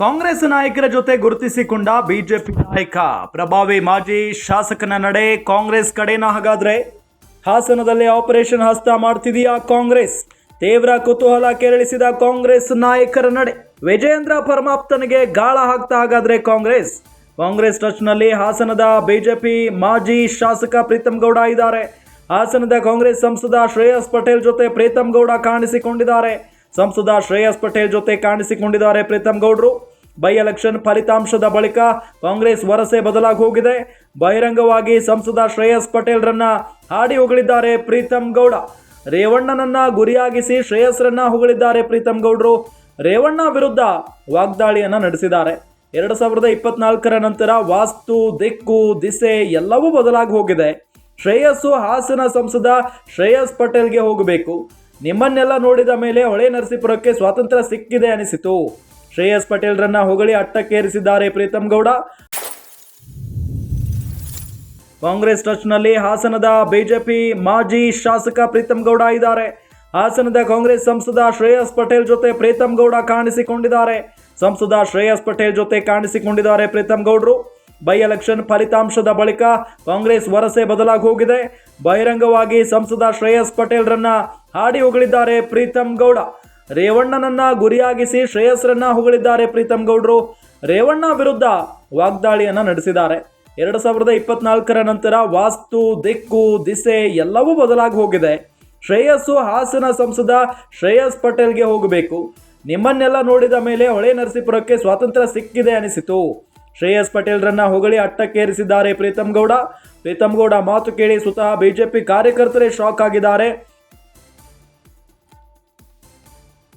ಕಾಂಗ್ರೆಸ್ ನಾಯಕರ ಜೊತೆ ಗುರುತಿಸಿಕೊಂಡ ಬಿಜೆಪಿ ನಾಯಕ, ಪ್ರಭಾವಿ ಮಾಜಿ ಶಾಸಕನ ನಡೆ ಕಾಂಗ್ರೆಸ್ ಕಡೆನ ಹಾಗಾದ್ರೆ? ಹಾಸನದಲ್ಲಿ ಆಪರೇಷನ್ ಹಸ್ತ ಮಾಡ್ತಿದೆಯಾ ಕಾಂಗ್ರೆಸ್? ತೀವ್ರ ಕುತೂಹಲ ಕೆರಳಿಸಿದ ಕಾಂಗ್ರೆಸ್ ನಾಯಕರ ನಡೆ. ವಿಜಯೇಂದ್ರ ಪರಮಾಪ್ತನಿಗೆ ಗಾಳ ಹಾಕ್ತಾ ಹಾಗಾದ್ರೆ ಕಾಂಗ್ರೆಸ್? ಕಾಂಗ್ರೆಸ್ ಟಚ್ನಲ್ಲಿ ಹಾಸನದ ಬಿಜೆಪಿ ಮಾಜಿ ಶಾಸಕ ಪ್ರೀತಮ್ ಗೌಡ ಇದ್ದಾರೆ. ಹಾಸನದ ಕಾಂಗ್ರೆಸ್ ಸಂಸದ ಶ್ರೇಯಸ್ ಪಟೇಲ್ ಜೊತೆ ಪ್ರೀತಮ್ ಗೌಡ ಕಾಣಿಸಿಕೊಂಡಿದ್ದಾರೆ. ಸಂಸದ ಶ್ರೇಯಸ್ ಪಟೇಲ್ ಜೊತೆ ಕಾಣಿಸಿಕೊಂಡಿದ್ದಾರೆ ಪ್ರೀತಮ್ ಗೌಡ್ರು. ಬೈ ಎಲೆಕ್ಷನ್ ಫಲಿತಾಂಶದ ಬಳಿಕ ಕಾಂಗ್ರೆಸ್ ವರಸೆ ಬದಲಾಗಿ ಹೋಗಿದೆ. ಬಹಿರಂಗವಾಗಿ ಸಂಸದ ಶ್ರೇಯಸ್ ಪಟೇಲ್ರನ್ನ ಹಾಡಿ ಹೊಗಳಿದ್ದಾರೆ ಪ್ರೀತಮ್ ಗೌಡ. ರೇವಣ್ಣನನ್ನ ಗುರಿಯಾಗಿಸಿ ಶ್ರೇಯಸ್ರನ್ನ ಹೊಗಳಿದ್ದಾರೆ ಪ್ರೀತಮ್ ಗೌಡ್ರು. ರೇವಣ್ಣ ವಿರುದ್ಧ ವಾಗ್ದಾಳಿಯನ್ನ ನಡೆಸಿದ್ದಾರೆ. ಎರಡು ಸಾವಿರದ ಇಪ್ಪತ್ನಾಲ್ಕರ ನಂತರ ವಾಸ್ತು, ದಿಕ್ಕು, ದಿಸೆ ಎಲ್ಲವೂ ಬದಲಾಗಿ ಹೋಗಿದೆ. ಶ್ರೇಯಸ್ಸು ಹಾಸನ ಸಂಸದ ಶ್ರೇಯಸ್ ಪಟೇಲ್ಗೆ ಹೋಗಬೇಕು. ನಿಮ್ಮನ್ನೆಲ್ಲ ನೋಡಿದ ಮೇಲೆ ಹೊಳೆ ನರಸೀಪುರಕ್ಕೆ ಸ್ವಾತಂತ್ರ್ಯ ಸಿಕ್ಕಿದೆ ಅನಿಸಿತು. ಶ್ರೇಯಸ್ ಪಟೇಲ್ರನ್ನ ಹೊಗಳಿ ಅಟ್ಟಕ್ಕೇರಿಸಿದ್ದಾರೆ ಪ್ರೀತಮ್ ಗೌಡ. ಕಾಂಗ್ರೆಸ್ ಟಚ್ನಲ್ಲಿ ಹಾಸನದ ಬಿಜೆಪಿ ಮಾಜಿ ಶಾಸಕ ಪ್ರೀತಮ್ ಗೌಡ ಇದ್ದಾರೆ. ಹಾಸನದ ಕಾಂಗ್ರೆಸ್ ಸಂಸದ ಶ್ರೇಯಸ್ ಪಟೇಲ್ ಜೊತೆ ಪ್ರೀತಮ್ ಗೌಡ ಕಾಣಿಸಿಕೊಂಡಿದ್ದಾರೆ. ಸಂಸದ ಶ್ರೇಯಸ್ ಪಟೇಲ್ ಜೊತೆ ಕಾಣಿಸಿಕೊಂಡಿದ್ದಾರೆ ಪ್ರೀತಮ್ ಗೌಡರು. ಬೈ ಎಲೆಕ್ಷನ್ ಫಲಿತಾಂಶದ ಬಳಿಕ ಕಾಂಗ್ರೆಸ್ ವರಸೆ ಬದಲಾಗಿ ಹೋಗಿದೆ ಬಹಿರಂಗವಾಗಿ ಸಂಸದ ಶ್ರೇಯಸ್ ಪಟೇಲ್ರನ್ನ ಹಾಡಿ ಹೊಗಳಿದ್ದಾರೆ ಪ್ರೀತಮ್ ಗೌಡ. ರೇವಣ್ಣನನ್ನ ಗುರಿಯಾಗಿಸಿ ಶ್ರೇಯಸ್ರನ್ನ ಹೊಗಳಿದ್ದಾರೆ ಪ್ರೀತಮ್ ಗೌಡ್ರು. ರೇವಣ್ಣ ವಿರುದ್ಧ ವಾಗ್ದಾಳಿಯನ್ನ ನಡೆಸಿದ್ದಾರೆ. ಎರಡು ಸಾವಿರದ ಇಪ್ಪತ್ನಾಲ್ಕರ ನಂತರ ವಾಸ್ತು, ದಿಕ್ಕು, ದಿಸೆ ಎಲ್ಲವೂ ಬದಲಾಗಿ ಹೋಗಿದೆ. ಶ್ರೇಯಸ್ಸು ಹಾಸನ ಸಂಸದ ಶ್ರೇಯಸ್ ಪಟೇಲ್ಗೆ ಹೋಗಬೇಕು. ನಿಮ್ಮನ್ನೆಲ್ಲ ನೋಡಿದ ಮೇಲೆ ಹೊಳೆ ನರಸೀಪುರಕ್ಕೆ ಸ್ವಾತಂತ್ರ್ಯ ಸಿಕ್ಕಿದೆ ಅನಿಸಿತು. ಶ್ರೇಯಸ್ ಪಟೇಲ್ರನ್ನ ಹೊಗಳಿ ಅಟ್ಟಕ್ಕೇರಿಸಿದ್ದಾರೆ ಪ್ರೀತಮ್ ಗೌಡ. ಪ್ರೀತಮ್ ಗೌಡ ಮಾತು ಕೇಳಿ ಸ್ವತಃ ಬಿಜೆಪಿ ಕಾರ್ಯಕರ್ತರೇ ಶಾಕ್ ಆಗಿದ್ದಾರೆ.